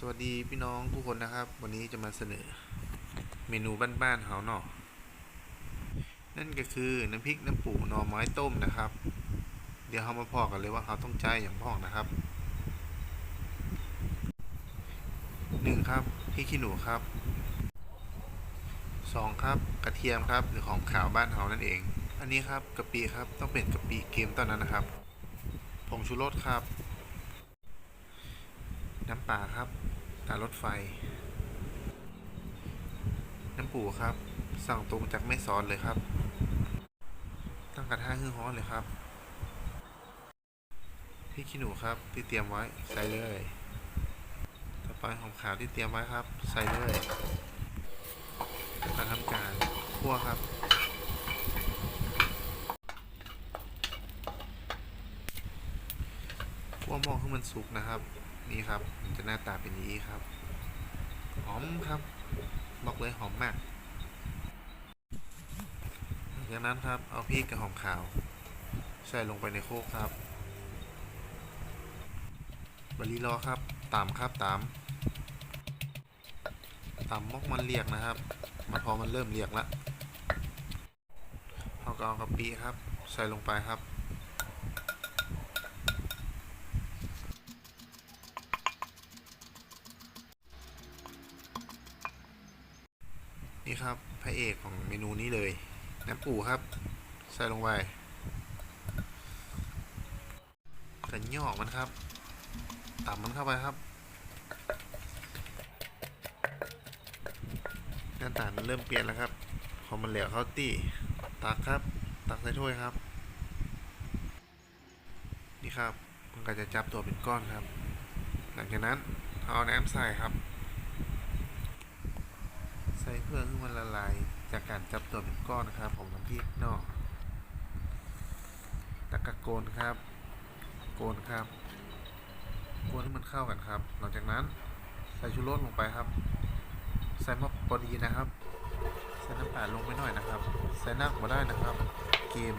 สวัสดีพี่น้องทุกคนนะครับ วันนี้จะมาเสนอเมนูบ้านๆเขาเนาะนั่นก็คือน้ำพริกน้ำปูหน่อไม้ต้มนะครับ เดี๋ยวเรามาพอกันเลยว่าเขาต้องใจอย่างพอกนะครับหนึ่งครับพริกขี้หนูครับสองครับกระเทียมครับหรือของขาวบ้านเขานั่นเอง อันนี้ครับกะปิครับต้องเป็นกะปิเกมตอนนั้นนะครับผงชูรสครับ ปลาครับตารถไฟ น้ำปูครับ สั่งตรงจากแม่สอนเลยครับ ตั้งกระทะให้ร้อนเลยครับพริกขี้หนูครับที่เตรียมไว้ใส่เลยต่อไปหอมขาวที่เตรียมไว้ครับ ใส่เลยมาทำการคั่วครับคั่วหม้อให้มันสุกนะครับ นี่ครับมันจะหน้าตาเป็นนี้ครับ หอมครับ บอกเลยหอมมากจากนั้นครับ เอาพริกกับหอมขาว ใส่ลงไปในโคกครับบรีรอครับ ตามครับตามตามมอกมันเรียกนะครับ มาพอมันเริ่มเรียกละเราก็เอากะปิครับ ใส่ลงไปครับ นี่ครับพระเอกของเมนูนี้เลย น้ำปูครับ ใส่ลงไปกันยอกมันครับตำมันเข้าไปครับหน้าตามันเริ่มเปลี่ยนแล้วครับพอมันเหลวเข้าตี้ตักครับ ตักใส่ถ้วยครับ นี่ครับ มันก็จะจับตัวเป็นก้อนครับ หลังจากนั้นเอาน้ำใส่ครับ ใส่เพื่อให้มันละลายจากการจับตัวเป็นก้อนนะครับของน้ำพริกนอกตะกะโกนครับ โกนครับโกนให้มันเข้ากันครับ หลังจากนั้นใส่ชูรสลงไปครับ ใส่มะพอดีนะครับใส่น้ำตาลลงไปหน่อยนะครับ ใส่นักมาได้นะครับ เกม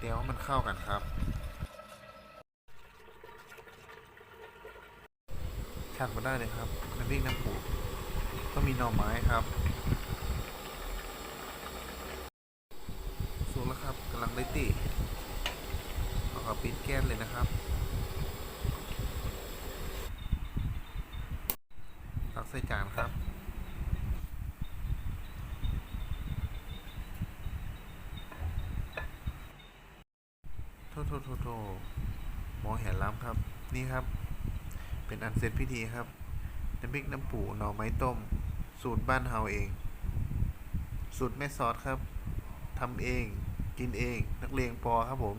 เดี๋ยวมันเข้ากันครับ ชักมาได้เลยครับน้ำพริกน้ำปูก็มีหน่อไม้ครับสุกแล้วครับกำลังได้ตีเอากับปิดแก๊สเลยนะครับตักใส่จานครับโทษโทษโทษโทษหมอเห็นล้ำครับ นี่ครับ เป็นอันเสร็จพิธีครับน้ำพริกน้ำปูหน่อไม้ต้ม สูตรบ้านเฮาเอง สูตรแม่ซอสครับทำเอง กินเอง นักเลงพอครับผม